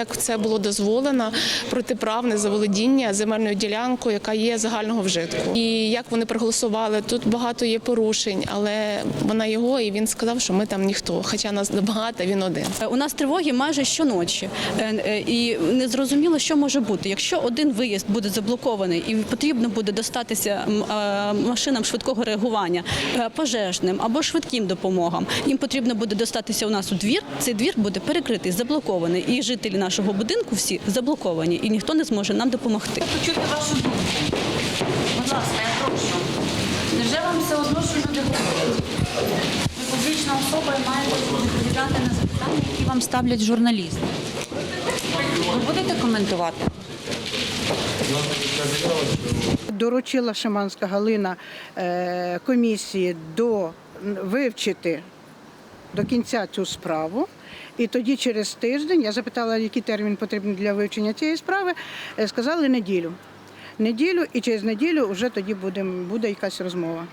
рік це було дозволено протиправне заволодіння земельною ділянкою, яка є загального вжитку. І як вони проголосували, тут багато є порушень, але вона його, і він сказав, що ми там ніхто. Хоча нас багато, він один. Е, У нас тривоги майже щоночі, Е, е, і не зрозуміло, що може бути. Якщо один виїзд буде заблокований і потрібно буде достатися машинам швидкого реагування, пожежним або швидким допомогам, їм потрібно буде достатися у нас у двір. Цей двір буде перекритий, заблокований, і жителі нашого будинку всі заблоковані, і ніхто не зможе нам допомогти. почути вашу думку. Будь ласка, я прошу. Невже вам все одно, що люди говорять? Ви публічна особа і маєте відповідати на запитання, які вам ставлять журналісти. Ви будете коментувати? Доручила Шиманська Галина е, комісії до вивчити до кінця цю справу. І тоді через тиждень я запитала, який термін потрібен для вивчення цієї справи. Е, Сказали неділю. Неділю і через неділю вже тоді буде, буде якась розмова.